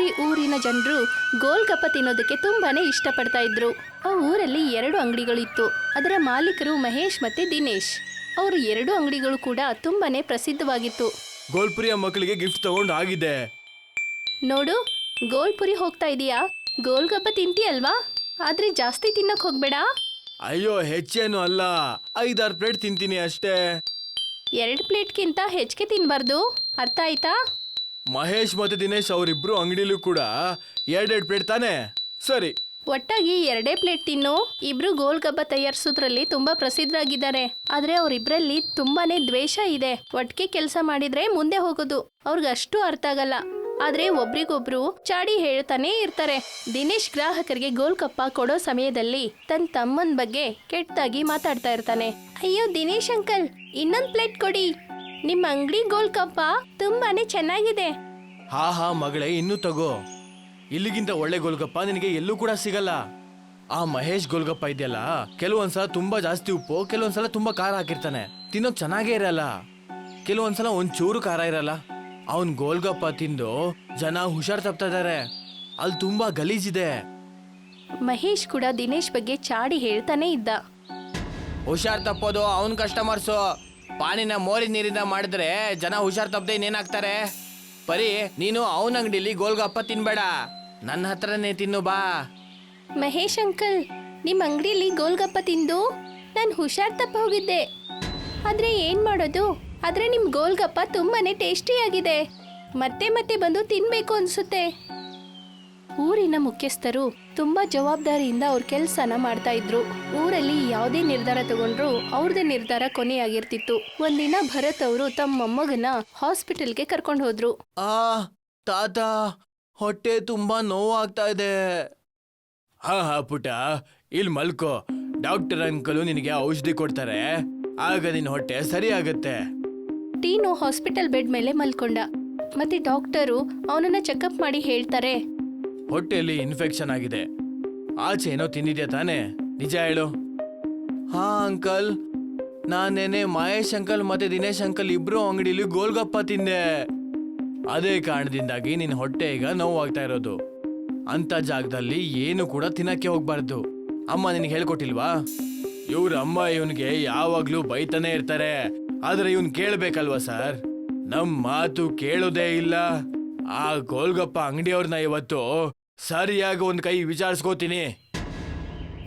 ಗೋಲ್ಪುರಿ ಊರಿನ ಜನರು ಗೋಲ್ಗಪ್ಪ ತಿನ್ನೋದಕ್ಕೆ ತುಂಬಾನೇ ಇಷ್ಟಪಡ್ತಾ ಇದ್ರು. ಆ ಊರಲ್ಲಿ ಎರಡು ಅಂಗಡಿಗಳಿತ್ತು. ಅದರ ಮಾಲೀಕರು ಮಹೇಶ್ ಮತ್ತೆ ದಿನೇಶ್. ಅವರು ಎರಡು ಅಂಗಡಿಗಳು ಕೂಡ ತುಂಬಾನೇ ಪ್ರಸಿದ್ಧವಾಗಿತ್ತು. ಗೋಲ್ಪುರಿಯ ಮಕ್ಕಳಿಗೆ ಗಿಫ್ಟ್ ತಗೊಂಡು ಆಗಿದೆ. ನೋಡು ಗೋಲ್ಪುರಿ ಹೋಗ್ತಾ ಇದೀಯಾ? ಗೋಲ್ಗಪ್ಪ ತಿಂತೀಯಲ್ವಾ? ಆದ್ರೆ ಜಾಸ್ತಿ ತಿನ್ನಕ್ ಹೋಗ್ಬೇಡ. ಅಯ್ಯೋ ಹೆಚ್ಚೇನು ಅಲ್ಲ. ಐದಾರು ಪ್ಲೇಟ್ ತಿಂತೀನಿ ಅಷ್ಟೇ. ಎರಡು ಪ್ಲೇಟ್ಗಿಂತ ಹೆಚ್ಚಿಗೆ ತಿನ್ಬಾರ್ದು. ಅರ್ಥ ಆಯ್ತಾ? ಮಹೇಶ್ ಮತ್ತೆ ದಿನೇಶ್ ಅವರಿಬ್ರು ಅಂಗಡಿಲೂ ಕೂಡ ಎರಡೆರಡು ಪ್ಲೇಟ್ ತಾನೆ? ಸರಿ. ಒಟ್ಟಾಗಿ ಎರಡೇ ಪ್ಲೇಟ್ ತಿನ್ನು. ಇಬ್ರು ಗೋಲ್ಗಬ್ಬ ತಯಾರಿಸೋದ್ರಲ್ಲಿ ತುಂಬಾ ಪ್ರಸಿದ್ಧರಾಗಿದ್ದಾರೆ. ಆದ್ರೆ ಅವರಿಬ್ರಲ್ಲಿ ತುಂಬಾನೇ ದ್ವೇಷ ಇದೆ. ಒಟ್ಟಿಗೆ ಕೆಲಸ ಮಾಡಿದ್ರೆ ಮುಂದೆ ಹೋಗೋದು. ಅವ್ರಿಗಷ್ಟು ಅರ್ಥ ಆಗಲ್ಲ. ಆದ್ರೆ ಒಬ್ರಿಗೊಬ್ರು ಚಾಡಿ ಹೇಳ್ತಾನೆ ಇರ್ತಾರೆ. ದಿನೇಶ್ ಗ್ರಾಹಕರಿಗೆ ಗೋಲ್ಗಪ್ಪ ಕೊಡೋ ಸಮಯದಲ್ಲಿ ತನ್ನ ತಮ್ಮನ ಬಗ್ಗೆ ಕೆಟ್ಟದಾಗಿ ಮಾತಾಡ್ತಾ ಇರ್ತಾನೆ. ಅಯ್ಯೋ ದಿನೇಶ್ ಅಂಕಲ್, ಇನ್ನೊಂದ್ ಪ್ಲೇಟ್ ಕೊಡಿ. ನಿಮ್ಮ ಅಂಗಡಿ ಗೋಲ್ಗಪ್ಪ ತುಂಬಾನೇ ಚೆನ್ನಾಗಿದೆ. ಹಾ ಹಾ ಮಗಳೇ ಇನ್ನೂ ತಗೋ. ಇಲ್ಲಿಗಿಂತ ಒಳ್ಳೆ ಗೋಲ್ಗಪ್ಪ ನಿನಗೆ ಎಲ್ಲೂ ಕೂಡ ಸಿಗಲ್ಲ. ಆ ಮಹೇಶ್ ಗೋಲ್ಗಪ್ಪ ಇದೆಯಲ್ಲ ಕೆಲವೊಂದ್ಸಲ ತುಂಬಾ ಜಾಸ್ತಿ ಉಪ್ಪು ಕೆಲವೊಂದ್ಸಲ ತುಂಬಾ ಖಾರ ಹಾಕಿರ್ತಾನೆ. ತಿನ್ನೋ ಚೆನ್ನಾಗೇ ಇರಲ್ಲ. ಕೆಲವೊಂದ್ಸಲ ಒಂಚೂರು ಖಾರ ಇರಲ್ಲ. ಅವನ್ ಗೋಲ್ಗಪ್ಪ ತಿಂದು ಜನ ಹುಷಾರ್ ತಪ್ತಾ ಇದಾರೆ. ಅಲ್ಲಿ ತುಂಬಾ ಗಲೀಜಿದೆ. ಮಹೇಶ್ ಕೂಡ ದಿನೇಶ್ ಬಗ್ಗೆ ಚಾಡಿ ಹೇಳ್ತಾನೆ ಇದ್ದ. ಹುಷಾರ್ ತಪ್ಪೋದು ಅವನ್ ಕಸ್ಟಮರ್ಸು ಪಾನಿನ ಮೋರಿ ನೀರಿಂದ ಮಾಡಿದ್ರೆ ಜನ ಹುಷಾರ್ ತಪ್ಪದೆ ಇನ್ನೇನಾಗ್ತಾರೆ? ಬರಿ ನೀನು ಅವನ ಅಂಗಡಿಲಿ ಗೋಲ್ಗಪ್ಪ ತಿನ್ಬೇಡ. ನನ್ನ ಹತ್ರನೇ ತಿನ್ನು ಬಾ. ಮಹೇಶ್ ಅಂಕಲ್ ನಿಮ್ಮ ಅಂಗಡಿಲಿ ಗೋಲ್ಗಪ್ಪ ತಿಂದು ನಾನು ಹುಷಾರ್ ತಪ್ಪ ಹೋಗಿದ್ದೆ. ಆದ್ರೆ ಏನ್ ಮಾಡೋದು? ಆದ್ರೆ ನಿಮ್ ಗೋಲ್ಗಪ್ಪ ತುಂಬಾನೇ ಟೇಸ್ಟಿಯಾಗಿದೆ. ಮತ್ತೆ ಮತ್ತೆ ಬಂದು ತಿನ್ಬೇಕು ಅನ್ಸುತ್ತೆ. ಊರಿನ ಮುಖ್ಯಸ್ಥರು ತುಂಬಾ ಜವಾಬ್ದಾರಿಯಿಂದ ಅವ್ರ ಕೆಲಸನ ಮಾಡ್ತಾ ಇದ್ರು. ಊರಲ್ಲಿ ಯಾವುದೇ ನಿರ್ಧಾರ ತಗೊಂಡ್ರು ಅವ್ರದೇ ನಿರ್ಧಾರ ಕೊನೆಯಾಗಿರ್ತಿತ್ತು. ಒಂದಿನ ಭರತ್ ಅವರು ತಮ್ಮ ಮೊಮ್ಮಗನ ಹಾಸ್ಪಿಟಲ್ಗೆ ಕರ್ಕೊಂಡು ಹೋದ್ರು. ಆ ತಾತ ಹೊಟ್ಟೆ ತುಂಬಾ ನೋವಾಗ್ತಾ ಇದೆ. ಹಾ ಹಾ ಪುಟ ಇಲ್ಲಿ ಮಲ್ಕೋ. ಡಾಕ್ಟರ್ ಅಂಕಲು ನಿನಗೆ ಔಷಧಿ ಕೊಡ್ತಾರೆ. ಆಗ ನಿನ್ ಹೊಟ್ಟೆ ಸರಿ ಆಗತ್ತೆ ಟೀನು ಹಾಸ್ಪಿಟಲ್ ಬೆಡ್ ಮೇಲೆ ಮಲ್ಕೊಂಡ. ಮತ್ತೆ ಡಾಕ್ಟರು ಅವನನ್ನ ಚೆಕಪ್ ಮಾಡಿ ಹೇಳ್ತಾರೆ. ಹೊಟ್ಟೆಯಲ್ಲಿ ಇನ್ಫೆಕ್ಷನ್ ಆಗಿದೆ. ಆಚೆ ಏನೋ ತಿಂದಿದ್ಯಾ ತಾನೇ? ನಿಜ ಹೇಳು. ಹಾ, ಅಂಕಲ್. ನಾನೇನೆ ಮಹೇಶ್ ಅಂಕಲ್ ಮತ್ತೆ ದಿನೇಶ್ ಅಂಕಲ್ ಇಬ್ರು ಅಂಗಡಿಲಿ ಗೋಲ್ಗಪ್ಪ ತಿಂದೆ. ಅದೇ ಕಾರಣದಿಂದಾಗಿ ನಿನ್ನ ಹೊಟ್ಟೆ ಈಗ ನೋವಾಗ್ತಾ ಇರೋದು. ಅಂತ ಜಾಗದಲ್ಲಿ ಏನು ಕೂಡ ತಿನ್ನಕ್ಕೆ ಹೋಗ್ಬಾರ್ದು. ಅಮ್ಮ ನಿನಗೆ ಹೇಳ್ಕೊಟ್ಟಿಲ್ವಾ? ಇವ್ರ ಅಮ್ಮ ಇವನ್ಗೆ ಯಾವಾಗ್ಲೂ ಬೈತಾನೆ ಇರ್ತಾರೆ. ಆದ್ರೆ ಇವನ್ ಕೇಳ್ಬೇಕಲ್ವಾ ಸರ್? ನಮ್ ಮಾತು ಕೇಳೋದೇ ಇಲ್ಲ. ಆ ಗೋಲ್ಗಪ್ಪ ಅಂಗಡಿಯವ್ರನ್ನ ಇವತ್ತು ಸರಿಯಾಗಿ ಒಂದು ಕೈ ವಿಚಾರಿಸ್ಕೋತೀನಿ.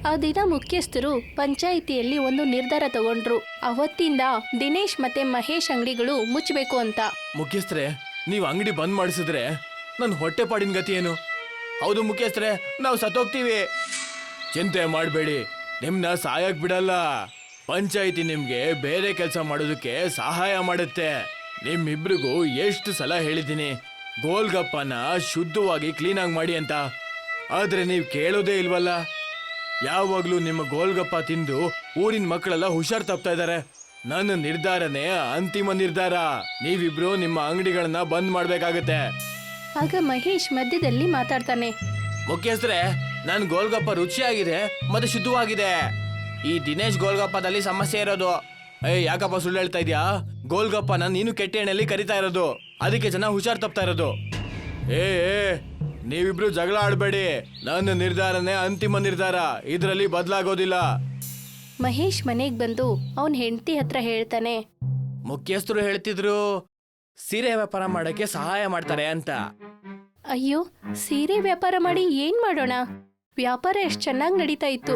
ಆ ದಿನ ಮುಖ್ಯಸ್ಥರು ಪಂಚಾಯಿತಿಯಲ್ಲಿ ಒಂದು ನಿರ್ಧಾರ ತಗೊಂಡ್ರು. ಅವತ್ತಿಂದ ದಿನೇಶ್ ಮತ್ತೆ ಮಹೇಶ್ ಅಂಗಡಿಗಳು ಮುಚ್ಚಬೇಕು ಅಂತ. ಮುಖ್ಯಸ್ಥರೇ ನೀವು ಅಂಗಡಿ ಬಂದ್ ಮಾಡಿಸಿದ್ರೆ ನನ್ನ ಹೊಟ್ಟೆ ಪಾಡಿನ ಗತಿ ಏನು? ಹೌದು ಮುಖ್ಯಸ್ಥರೇ ನಾವು ಸತ್ತೋಗ್ತೀವಿ. ಚಿಂತೆ ಮಾಡಬೇಡಿ ನಿಮ್ನ ಸಾಯಕ್ ಬಿಡಲ್ಲ. ಪಂಚಾಯಿತಿ ನಿಮ್ಗೆ ಬೇರೆ ಕೆಲಸ ಮಾಡೋದಕ್ಕೆ ಸಹಾಯ ಮಾಡುತ್ತೆ. ನಿಮ್ಮಿಬ್ರಿಗೂ ಎಷ್ಟು ಸಲ ಹೇಳಿದ್ದೀನಿ ಗೋಲ್ಗಪ್ಪನ ಶುದ್ಧವಾಗಿ ಕ್ಲೀನಾಗಿ ಮಾಡಿ ಅಂತ. ಆದ್ರೆ ನೀವು ಕೇಳೋದೇ ಇಲ್ವಲ್ಲ? ಯಾವಾಗ್ಲೂ ನಿಮ್ಮ ಗೋಲ್ಗಪ್ಪ ತಿಂದು ಊರಿನ ಮಕ್ಕಳೆಲ್ಲ ಹುಷಾರ್ ತಪ್ತಾ ಇದ್ದಾರೆ ನನ್ನ ನಿರ್ಧಾರನೇ ಅಂತಿಮ ನಿರ್ಧಾರ. ನೀವಿಬ್ರು ನಿಮ್ಮ ಅಂಗಡಿಗಳನ್ನ ಬಂದ್ ಮಾಡ್ಬೇಕಾಗತ್ತೆ. ಆಗ ಮಹೇಶ್ ಮಧ್ಯದಲ್ಲಿ ಮಾತಾಡ್ತಾನೆ. ಮುಖ್ಯಸ್ಥರೇ ನನ್ ಗೋಲ್ಗಪ್ಪ ರುಚಿಯಾಗಿದೆ ಮತ್ತೆ ಶುದ್ಧವಾಗಿದೆ. ಈ ದಿನೇಶ್ ಗೋಲ್ಗಪ್ಪದಲ್ಲಿ ಸಮಸ್ಯೆ ಇರೋದು. ಏ ಯಾಕಪ್ಪ ಸುಳ್ಳು ಹೇಳ್ತಾ ಇದ್ಯಾ? ಗೋಲ್ಗಪ್ಪನ ನೀನು ಕೆಟ್ಟ ಎಣ್ಣೆಯಲ್ಲಿ ಕರಿತಾ ಇರೋದು. ಅದಕ್ಕೆ ಜನ ಹುಷಾರ್ ತಪ್ತಾ ಇರೋದು. ಏ ಏ, ನೀವಿಬ್ರು ಜಗಳ ಆಡಬೇಡಿ. ನನ್ನ ನಿರ್ಧಾರನೇ ಅಂತಿಮ ನಿರ್ಧಾರ. ಇದರಲ್ಲಿ ಬದಲಾಗೋದಿಲ್ಲ. ಮಹೇಶ್ ಮನೆಗೆ ಬಂದು ಅವನ ಹೆಂಡತಿ ಹತ್ರ ಹೇಳ್ತಾನೆ. ಮುಖ್ಯಸ್ಥರು ಹೇಳ್ತಿದ್ರು ಸೀರೆ ವ್ಯಾಪಾರ ಮಾಡಕ್ಕೆ ಸಹಾಯ ಮಾಡ್ತಾರೆ ಅಂತ. ಅಯ್ಯೋ ಸೀರೆ ವ್ಯಾಪಾರ ಮಾಡಿ ಏನ್ ಮಾಡೋಣ? ವ್ಯಾಪಾರ ಎಷ್ಟ್ ಚೆನ್ನಾಗಿ ನಡೀತಾ ಇತ್ತು.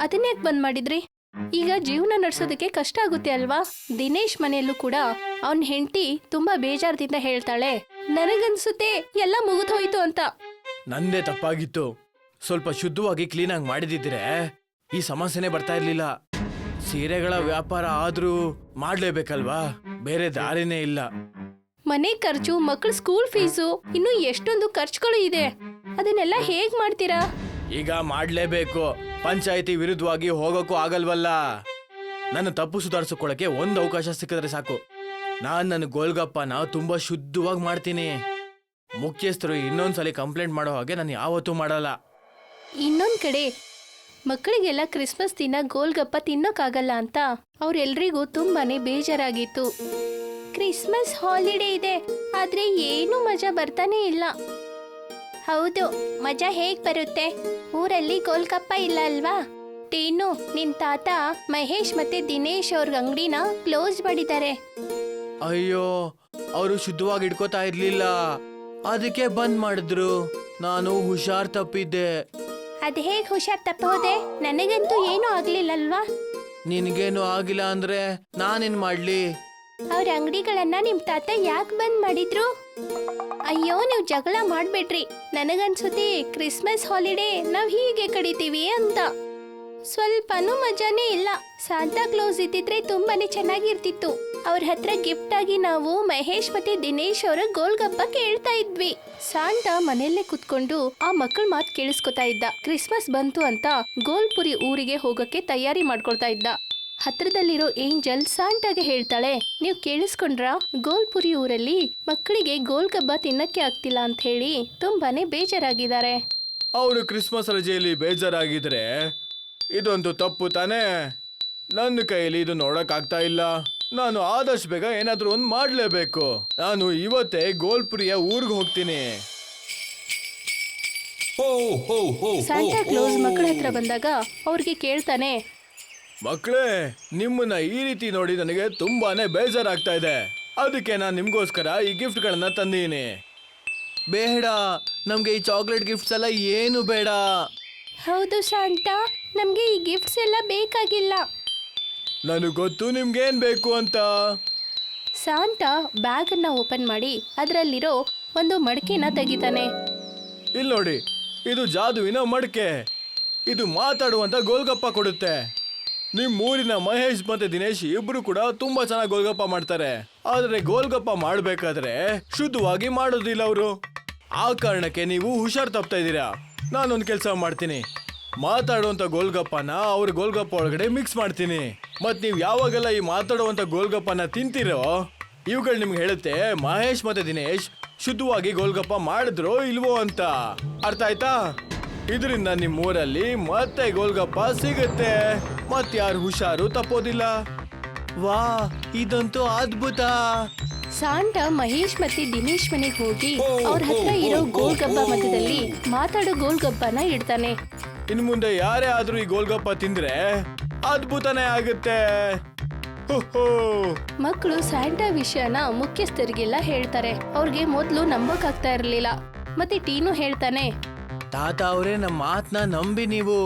ಅದನ್ನ್ಯಾಕ್ ಬಂದ್ ಮಾಡಿದ್ರಿ? ಈಗ ಜೀವನ ನಡೆಸೋದಕ್ಕೆ ಕಷ್ಟ ಆಗುತ್ತೆ ಅಲ್ವಾ? ದಿನೇಶ್ ಮನೆಯಲ್ಲೂ ಕೂಡ ಅವನ್ ಹೆಂಡತಿ ತುಂಬಾ ಬೇಜಾರದಿಂದ ಹೇಳ್ತಾಳೆ ನನಗನ್ಸುತ್ತೆ ಎಲ್ಲ ಮುಗಿದೋಯ್ತು ಅಂತ. ನಂದೇ ತಪ್ಪಾಗಿತ್ತು. ಸ್ವಲ್ಪ ಶುದ್ಧವಾಗಿ ಕ್ಲೀನಾಗಿ ಮಾಡಿದಿದ್ರೆ ಈ ಸಮಸ್ಯೆನೇ ಬರ್ತಾ ಇರ್ಲಿಲ್ಲ. ಸೀರೆಗಳ ವ್ಯಾಪಾರ ಆದ್ರೂ ಮಾಡ್ಲೇಬೇಕಲ್ವಾ? ಬೇರೆ ದಾರಿನೇ ಇಲ್ಲ. ಮನೆ ಖರ್ಚು ಮಕ್ಕಳ ಸ್ಕೂಲ್ ಫೀಸು ಇನ್ನು ಎಷ್ಟೊಂದು ಖರ್ಚುಗಳು ಇದೆ. ಅದನ್ನೆಲ್ಲ ಹೇಗ್ ಮಾಡ್ತೀರಾ? ಈಗ ಮಾಡ್ಲೇಬೇಕು. ಪಂಚಾಯಿತಿ ವಿರುದ್ಧವಾಗಿ ಹೋಗೋಕ್ಕೂ ಆಗಲ್ವಲ್ಲ. ನನ್ನ ತಪ್ಪು ಸುಧಾರಿಸ್ಕೊಳ್ಳೋಕೆ ಒಂದು ಅವಕಾಶ ಸಿಕ್ಕಿದ್ರೆ ಸಾಕು. ನಾನು ನನ್ನ ಗೋಲ್ಗಪ್ಪನ ತುಂಬಾ ಶುದ್ಧವಾಗಿ ಮಾಡ್ತೀನಿ. ಮುಖ್ಯಸ್ಥರು ಇನ್ನೊಂದ್ಸಲಿ ಕಂಪ್ಲೇಂಟ್ ಮಾಡೋ ಹಾಗೆ ನಾನು ಯಾವತ್ತೂ ಮಾಡಲ್ಲ. ಇನ್ನೊಂದ್ ಕಡೆ, ಮಕ್ಕಳಿಗೆಲ್ಲ ಕ್ರಿಸ್ಮಸ್ ದಿನ ಗೋಲ್ಗಪ್ಪ ತಿನ್ನೋಕ್ಕಾಗಲ್ಲ ಅಂತ ಅವ್ರೆಲ್ರಿಗೂ ತುಂಬಾನೇ ಬೇಜಾರಾಗಿತ್ತು. ಕ್ರಿಸ್ಮಸ್ ಹಾಲಿಡೇ ಇದೆ, ಆದ್ರೆ ಏನು ಮಜಾ ಬರ್ತಾನೆ ಇಲ್ಲ. ಹೌದು ಮಜಾ ಹೇಗ್ ಬರುತ್ತೆ? ಊರಲ್ಲಿ ಗೋಲ್ಗಪ್ಪ ಇಲ್ಲ ಅಲ್ವಾ? ಟೀನು ನಿನ್ ತಾತ ಮಹೇಶ್ ಮತ್ತೆ ದಿನೇಶ್ ಅವ್ರ ಅಂಗಡಿನ ಕ್ಲೋಸ್ ಮಾಡಿದ್ದಾರೆ. ಅಯ್ಯೋ ಅವರು ಶುದ್ಧವಾಗಿ ಇಟ್ಕೋತಾ ಇರ್ಲಿಲ್ಲ. ಅದಕ್ಕೆ ಬಂದ್ ಮಾಡಿದ್ರು. ನಾನು ಹುಷಾರ್ ತಪ್ಪಿದ್ದೆ. ಅದ್ ಹೇಗ್ ಹುಷಾರ್ ತಪ್ಪೋದೆ ನನಗಂತೂ ಏನೂ ಆಗ್ಲಿಲ್ಲಲ್ವಾ? ನಿನ್ಗೇನು ಆಗಿಲ್ಲ ಅಂದ್ರೆ ನಾನೇನ್ ಮಾಡ್ಲಿ? ಅವ್ರ ಅಂಗಡಿಗಳನ್ನ ನಿಮ್ ತಾತ ಯಾಕೆ ಬಂದ್ ಮಾಡಿದ್ರು? ಅಯ್ಯೋ, ನೀವು ಜಗಳ ಮಾಡ್ಬೇಡ್ರಿ. ನನಗನ್ಸುತ್ತೆ ಕ್ರಿಸ್ಮಸ್ ಹಾಲಿಡೇ ನಾವ್ ಹೀಗೆ ಕಡಿತೀವಿ ಅಂತ. ಸ್ವಲ್ಪನೂ ಮಜಾನೇ ಇಲ್ಲ. ಸಾಂತಾ ಕ್ಲೋಸ್ ಇದ್ದಿದ್ರೆ ತುಂಬಾನೇ ಚೆನ್ನಾಗಿರ್ತಿತ್ತು. ಅವ್ರ ಹತ್ರ ಗಿಫ್ಟ್ ಆಗಿ ನಾವು ಮಹೇಶ್ ಮತ್ತೆ ದಿನೇಶ್ ಅವರ ಗೋಲ್ಗಪ್ಪ ಕೇಳ್ತಾ ಇದ್ವಿ. ಸಾಂತಾ ಮನೆಯಲ್ಲೇ ಕುತ್ಕೊಂಡು ಆ ಮಕ್ಕಳ ಮಾತು ಕೇಳಿಸ್ಕೊತಾ ಇದ್ದ. ಕ್ರಿಸ್ಮಸ್ ಬಂತು ಅಂತ ಗೋಲ್ಪುರಿ ಊರಿಗೆ ಹೋಗಕ್ಕೆ ತಯಾರಿ ಮಾಡ್ಕೊಳ್ತಾ ಇದ್ದ. ಹತ್ರದಲ್ಲಿರೋ ಏಂಜಲ್ ಸಾಂಟಾಗೆ ಹೇಳ್ತಾಳೆ ನೀವು ಕೇಳಿಸ್ಕೊಂಡ್ರ? ಗೋಲ್ಪುರಿ ಊರಲ್ಲಿ ಮಕ್ಕಳಿಗೆ ಗೋಲ್ಗಬ್ಬ ತಿನ್ನಕ್ಕೆ ಆಗ್ತಿಲ್ಲ ಅಂತ ಹೇಳಿ ತುಂಬಾನೇ ಬೇಜಾರಾಗಿದ್ದಾರೆ. ಅವರು ಕ್ರಿಸ್ಮಸ್ ರಜೆಯಲ್ಲಿ ಬೇಜಾರಾಗಿದ್ರೆ ಇದೊಂದು ತಪ್ಪು ತಾನೇ? ನನ್ನ ಕೈಯಲ್ಲಿ ಇದು ನೋಡಕ್ ಆಗ್ತಾ ಇಲ್ಲ. ನಾನು ಆದಷ್ಟು ಬೇಗ ಏನಾದರೂ ಒಂದು ಮಾಡ್ಲೇಬೇಕು. ನಾನು ಇವತ್ತೇ ಗೋಲ್ಪುರಿಯ ಊರಿಗೆ ಹೋಗ್ತೀನಿ. ಸಾಂಟಾ ಕ್ಲೋಸ್ ಮಕ್ಕಳ ಹತ್ರ ಬಂದಾಗ ಅವ್ರಿಗೆ ಕೇಳ್ತಾನೆ ಮಕ್ಕಳೇ ನಿಮ್ಮನ್ನ ಈ ರೀತಿ ನೋಡಿ ನನಗೆ ತುಂಬಾನೇ ಬೇಜಾರಾಗ್ತಾ ಇದೆ ಅದಕ್ಕೆ ನಾನು ನಿಮ್ಗೋಸ್ಕರ ಈ ಗಿಫ್ಟ್ಗಳನ್ನ ತಂದೀನಿ. ಬೇಡ ನಮ್ಗೆ ಈ ಚಾಕ್ಲೇಟ್ ಗಿಫ್ಟ್ಸ್ ಎಲ್ಲ ಏನು ಬೇಡ. ಹೌದು ಶಾಂತಾ ನಮ್ಗೆ ಈ ಗಿಫ್ಟ್ಸ್ ಎಲ್ಲ ಬೇಕಾಗಿಲ್ಲ. ನನಗೆ ಗೊತ್ತು ನಿಮ್ಗೇನು ಬೇಕು ಅಂತ. ಶಾಂತ ಬ್ಯಾಗ್ ಅನ್ನ ಓಪನ್ ಮಾಡಿ ಅದರಲ್ಲಿರೋ ಒಂದು ಮಡಕೆನ ತೆಗಿತಾನೆ. ಇಲ್ಲಿ ನೋಡಿ ಇದು ಜಾದುವಿನ ಮಡಕೆ. ಇದು ಮಾತಾಡುವಂತ ಗೋಲ್ಗಪ್ಪ ಕೊಡುತ್ತೆ. ನಿಮ್ ಊರಿನ ಮಹೇಶ್ ಮತ್ತೆ ದಿನೇಶ್ ಇಬ್ರು ಕೂಡ ತುಂಬಾ ಚೆನ್ನಾಗಿ ಗೋಲ್ಗಪ್ಪ ಮಾಡ್ತಾರೆ. ಆದ್ರೆ ಗೋಲ್ಗಪ್ಪ ಮಾಡ್ಬೇಕಾದ್ರೆ ಶುದ್ಧವಾಗಿ ಮಾಡೋದಿಲ್ಲ ಅವರು. ಆ ಕಾರಣಕ್ಕೆ ನೀವು ಹುಷಾರ್ ತಪ್ತಾ ಇದ್ದೀರಾ? ನಾನೊಂದು ಕೆಲಸ ಮಾಡ್ತೀನಿ. ಮಾತಾಡುವಂತ ಗೋಲ್ಗಪ್ಪನ ಅವ್ರ ಗೋಲ್ಗಪ್ಪ ಒಳಗಡೆ ಮಿಕ್ಸ್ ಮಾಡ್ತೀನಿ. ಮತ್ ನೀವು ಯಾವಾಗೆಲ್ಲ ಈ ಮಾತಾಡುವಂತ ಗೋಲ್ಗಪ್ಪನ ತಿಂತೀರೋ, ಇವುಗಳು ನಿಮ್ಗೆ ಹೇಳುತ್ತೆ, ಮಹೇಶ್ ಮತ್ತೆ ದಿನೇಶ್ ಶುದ್ಧವಾಗಿ ಗೋಲ್ಗಪ್ಪ ಮಾಡಿದ್ರೋ ಇಲ್ವೋ ಅಂತ. ಅರ್ಥ ಆಯ್ತಾ? ಇದರಿಂದ ನಿಮ್ಮೂರಲ್ಲಿ ಮತ್ತೆ ಗೋಲ್ಗಪ್ಪ ಸಿಗುತ್ತೆ. ಮತ್ ಯಾರು ಹುಷಾರು ತಪ್ಪೋದಿಲ್ಲ. ವಾ ಇದಂತೂ ಅದ್ಭುತ. ಸಾಂಟಾ ಮಹೇಶ್ ಮತ್ತೆ ದಿನೇಶ್ ಮನೆಗೆ ಹೋಗಿ ಅವ್ರ ಹತ್ರ ಇರೋ ಗೋಲ್ಗಬ್ಬ ಮಧ್ಯದಲ್ಲಿ ಮಾತಾಡೋ ಗೋಲ್ಗಬ್ಬನ ಇಡ್ತಾನೆ. ಇನ್ ಮುಂದೆ ಯಾರೇ ಆದ್ರೂ ಈ ಗೋಲ್ಗಪ್ಪ ತಿಂದ್ರೆ ಅದ್ಭುತನೇ ಆಗುತ್ತೆ. ಮಕ್ಕಳು ಸ್ಯಾಂಟಾ ವಿಷಯನ ಮುಖ್ಯಸ್ಥರಿಗೆಲ್ಲ ಹೇಳ್ತಾರೆ. ಅವ್ರಿಗೆ ಮೊದಲು ನಂಬಕ್ಕಾಗ್ತಾ ಇರ್ಲಿಲ್ಲ. ಮತ್ತೆ ಟೀನು ಹೇಳ್ತಾನೆ. ತಾತ ಅವರೇ ನಮ್ಮ ಮಾತ್ನ ನಂಬಿ ನೀವು.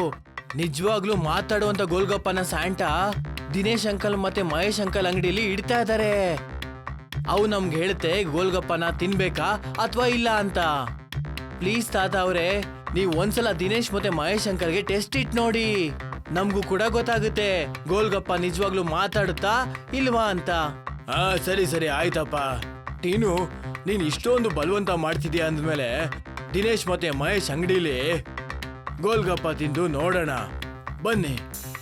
ನಿಜವಾಗ್ಲೂ ಮಾತಾಡುವಂತ ಗೋಲ್ಗಪ್ಪನ ಸ್ಯಾಂಟಾ ದಿನೇಶ್ ಅಂಕಲ್ ಮತ್ತೆ ಮಹೇಶ್ ಅಂಕಲ್ ಅಂಗಡಿಲಿ ಇಡ್ತಾ ಇದಾರೆ. ಅವು ನಮ್ಗೆ ಹೇಳುತ್ತೆ, ಗೋಲ್ಗಪ್ಪನ ತಿನ್ಬೇಕಾ ಅಥವಾ ಇಲ್ಲ ಅಂತ. ಪ್ಲೀಸ್ ತಾತ ಅವರೇ, ನೀವು ಒಂದ್ಸಲ ದಿನೇಶ್ ಮತ್ತೆ ಮಹೇಶ್ ಅಂಕಲ್ಗೆ ಟೆಸ್ಟ್ ಇಟ್ ನೋಡಿ. ನಮಗೂ ಕೂಡ ಗೊತ್ತಾಗುತ್ತೆ, ಗೋಲ್ಗಪ್ಪ ನಿಜವಾಗ್ಲೂ ಮಾತಾಡುತ್ತಾ ಇಲ್ವಾ ಅಂತ. ಹಾ, ಸರಿ ಸರಿ, ಆಯ್ತಪ್ಪ. ನೀನು ನೀನು ಇಷ್ಟೊಂದು ಬಲವಂತ ಮಾಡ್ತಿದ್ಯಾ ಅಂದ್ಮೇಲೆ ದಿನೇಶ್ ಮತ್ತೆ ಮಹೇಶ್ ಅಂಗಡಿಲಿ ಗೋಲ್ಗಪ್ಪ ತಿಂದು ನೋಡೋಣ. ಬನ್ನಿ.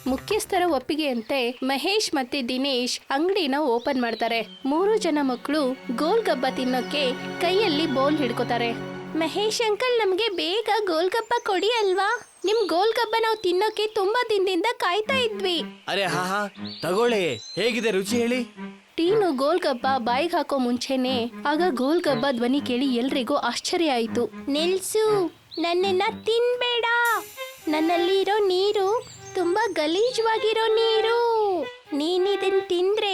ಮುಖ್ಯಸ್ಥರ ಒಪ್ಪಿಗೆಯಂತೆ ಮಹೇಶ್ ಮತ್ತೆ ದಿನೇಶ್ ಅಂಗಡಿನ ಓಪನ್ ಮಾಡ್ತಾರೆ. ಮೂರು ಜನ ಮಕ್ಕಳು ಗೋಲ್ಗಪ್ಪ ತಿನ್ನೋಕೆ ಕೈಯಲ್ಲಿ ಬೋಲ್ ಹಿಡ್ಕೋತಾರೆ. ಮಹೇಶ್ ಅಂಕಲ್ ನಮ್ಗೆ ಬೇಗ ಗೋಲ್ಗಪ್ಪ ಕೊಡಿ ಅಲ್ವಾ? ನಿಮ್ ಗೋಲ್ಗಪ್ಪ ನಾವು ತಿನ್ನೋಕೆ ತುಂಬಾ ದಿನದಿಂದ ಕಾಯ್ತಾ ಇದ್ವಿ. ಅರೆ ಹಾ ಹಾ ತಗೊಳ್ಳಿ. ಹೇಗಿದೆ ರುಚಿ ಹೇಳಿ? ಟೀನು ಗೋಲ್ಗಪ್ಪ ಬಾಯಿಗೆ ಹಾಕೋ ಮುಂಚೆನೆ ಆಗ ಗೋಲ್ಗಬ್ಬ ಧ್ವನಿ ಕೇಳಿ ಎಲ್ರಿಗೂ ಆಶ್ಚರ್ಯ ಆಯ್ತು. ನಿಲ್ಸು. ನನ್ನನ್ನ ತಿನ್ಬೇಡ. ನನ್ನಲ್ಲಿ ಇರೋ ನೀರು ತುಂಬಾ ಗಲೀಜವಾಗಿರೋ ನೀರು. ನೀನ್ ಇದನ್ ತಿಂದ್ರೆ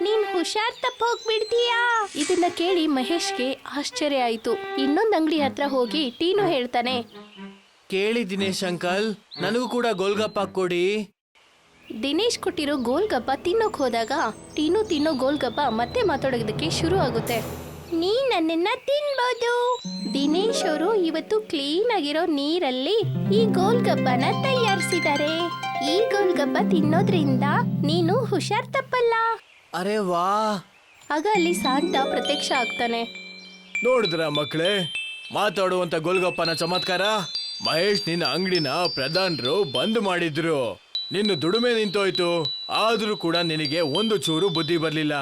ನೀನ್ ಹುಷಾರ್ ತಪ್ಪ ಹೋಗ್ಬಿಡ್ತೀಯಾ. ಇದನ್ನ ಕೇಳಿ ಮಹೇಶ್ಗೆ ಆಶ್ಚರ್ಯ ಆಯ್ತು. ಇನ್ನೊಂದ್ ಅಂಗಡಿ ಹತ್ರ ಹೋಗಿ ಟೀನು ಹೇಳ್ತಾನೆ. ಕೇಳಿ ದಿನೇಶ್ ಅಂಕಲ್ ನನಗೂ ಕೂಡ ಗೋಲ್ಗಪ್ಪ ಕೊಡಿ. ದಿನೇಶ್ ಕೊಟ್ಟಿರೋ ಗೋಲ್ಗಪ್ಪ ತಿನ್ನೋಕ್ ಹೋದಾಗ ಟೀನು ತಿನ್ನೋ ಗೋಲ್ಗಪ್ಪ ಮತ್ತೆ ಮಾತಾಡೋದಕ್ಕೆ ಶುರು ಆಗುತ್ತೆ. ನೀ ನನ್ನನ್ನ ತಿನ್ಬೋದು. ದಿನೇಶ್ ಅವರು ಇವತ್ತು ಕ್ಲೀನ್ ಆಗಿರೋ ನೀರಲ್ಲಿ ಈ ಗೋಲ್ಗಪ್ಪನ ತಯಾರಿಸಿದ್ದಾರೆ. ಈ ಗೋಲ್ಗಬ್ಬ ತಿನ್ನೋದ್ರಿಂದ ನೀನು ಹುಷಾರ್ ತಪ್ಪಲ್ಲ. ಅರೆ ವಾ. ಆಗ ಅಲ್ಲಿ ಸಾಂತ ಪ್ರತ್ಯಕ್ಷ ಆಗ್ತಾನೆ. ನೋಡಿದ್ರ ಮಕ್ಕಳೇ ಮಾತಾಡುವಂತ ಗೋಲ್ಗಪ್ಪನ ಚಮತ್ಕಾರ? ಮಹೇಶ್ ನಿನ್ನ ಅಂಗಡಿನ ಪ್ರಧಾನರು ಬಂದ್ ಮಾಡಿದ್ರು. ನಿನ್ನ ದುಡಿಮೆ ನಿಂತೋಯ್ತು. ಆದ್ರೂ ಕೂಡ ನಿನಗೆ ಒಂದು ಚೂರು ಬುದ್ಧಿ ಬರ್ಲಿಲ್ಲ.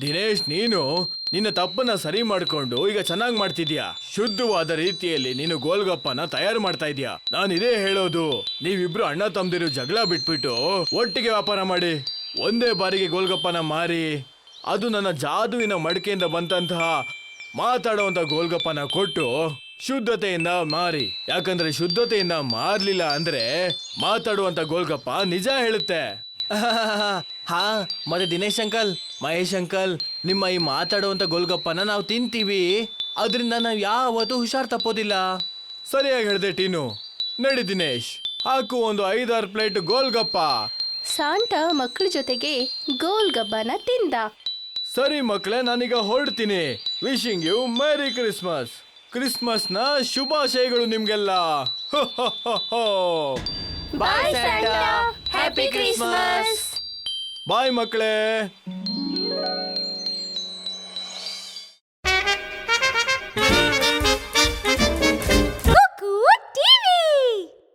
ದಿನೇಶ್ ನೀನು ನಿನ್ನ ತಪ್ಪನ್ನ ಸರಿ ಮಾಡ್ಕೊಂಡು ಈಗ ಚೆನ್ನಾಗಿ ಮಾಡ್ತಿದ್ಯಾ? ಶುದ್ಧವಾದ ರೀತಿಯಲ್ಲಿ ನೀನು ಗೋಲ್ಗಪ್ಪನ ತಯಾರು ಮಾಡ್ತಾ ಇದೀಯಾ? ನಾನು ಇದೇ ಹೇಳೋದು. ನೀವಿಬ್ರು ಅಣ್ಣ ತಮ್ದಿರು ಜಗಳ ಬಿಟ್ಬಿಟ್ಟು ಒಟ್ಟಿಗೆ ವ್ಯಾಪಾರ ಮಾಡಿ. ಒಂದೇ ಬಾರಿಗೆ ಗೋಲ್ಗಪ್ಪನ ಮಾರಿ. ಅದು ನನ್ನ ಜಾದುವಿನ ಮಡಿಕೆಯಿಂದ ಬಂದಂತಹ ಮಾತಾಡುವಂತ ಗೋಲ್ಗಪ್ಪನ ಕೊಟ್ಟು ಶುದ್ಧತೆಯಿಂದ ಮಾರಿ. ಯಾಕಂದ್ರೆ ಶುದ್ಧತೆಯಿಂದ ಮಾರ್ಲಿಲ್ಲ ಅಂದ್ರೆ ಮಾತಾಡುವಂತ ಗೋಲ್ಗಪ್ಪ ನಿಜ ಹೇಳುತ್ತೆ. ಹಾ ಮತ್ತೆ ದಿನೇಶ್ ಅಂಕಲ್ ಮಹೇಶ್ ಅಂಕಲ್ ನಿಮ್ಮ ಈ ಮಾತಾಡುವಂತ ಗೋಲ್ಗಪ್ಪನ ನಾವು ತಿಂತೀವಿ. ಅದರಿಂದ ನಾವು ಯಾವತ್ತೂ ಹುಷಾರ್ ತಪ್ಪೋದಿಲ್ಲ. ಸರಿಯಾಗಿ ಹೇಳಿದೆ ಟೀನು. ನಡಿ ದಿನೇಶ್ ಹಾಕು ಒಂದು ಐದಾರು ಪ್ಲೇಟ್ ಗೋಲ್ಗಪ್ಪ. ಸಾಂಟ ಮಕ್ಕಳ ಜೊತೆಗೆ ಗೋಲ್ಗಬ್ಬನ ತಿಂದ. ಸರಿ ಮಕ್ಕಳೇ ನಾನೀಗ ಹೊರಡ್ತೀನಿ. ವಿಶಿಂಗ್ ಯು ಮೇರಿ ಕ್ರಿಸ್ಮಸ್ ಕ್ರಿಸ್ಮಸ್ನ ಶುಭಾಶಯಗಳು ನಿಮ್ಗೆಲ್ಲ. ಬಾಯ್ ಹ್ಯಾಪಿ ಕ್ರಿಸ್ಮಸ್ ಬಾಯ್ ಮಕ್ಕಳೇ